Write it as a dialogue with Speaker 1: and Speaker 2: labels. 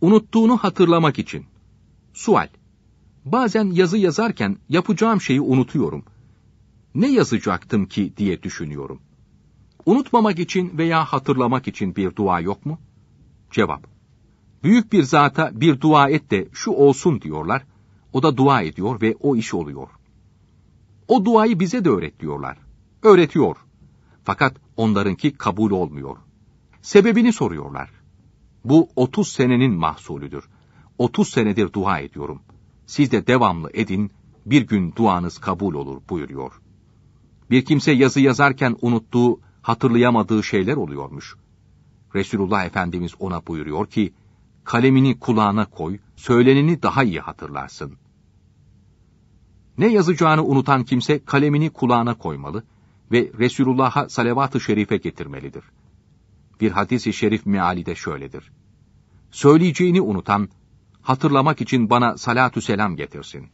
Speaker 1: Unuttuğunu hatırlamak için. Sual. Bazen yazı yazarken yapacağım şeyi unutuyorum. Ne yazacaktım ki diye düşünüyorum. Unutmamak için veya hatırlamak için bir dua yok mu? Cevap. Büyük bir zata bir dua et de şu olsun diyorlar. O da dua ediyor ve o iş oluyor. O duayı bize de öğret diyorlar. Öğretiyor. Fakat onlarınki kabul olmuyor. Sebebini soruyorlar. Bu 30 senenin mahsulüdür. 30 senedir dua ediyorum. Siz de devamlı edin, bir gün duanız kabul olur buyuruyor. Bir kimse yazı yazarken unuttuğu, hatırlayamadığı şeyler oluyormuş. Resulullah Efendimiz ona buyuruyor ki, kalemini kulağına koy, söyleneni daha iyi hatırlarsın. Ne yazacağını unutan kimse kalemini kulağına koymalı ve Resulullah'a salavat-ı şerife getirmelidir. Bir hadis-i şerif meali de şöyledir. Söyleyeceğini unutan, hatırlamak için bana salatü selam getirsin.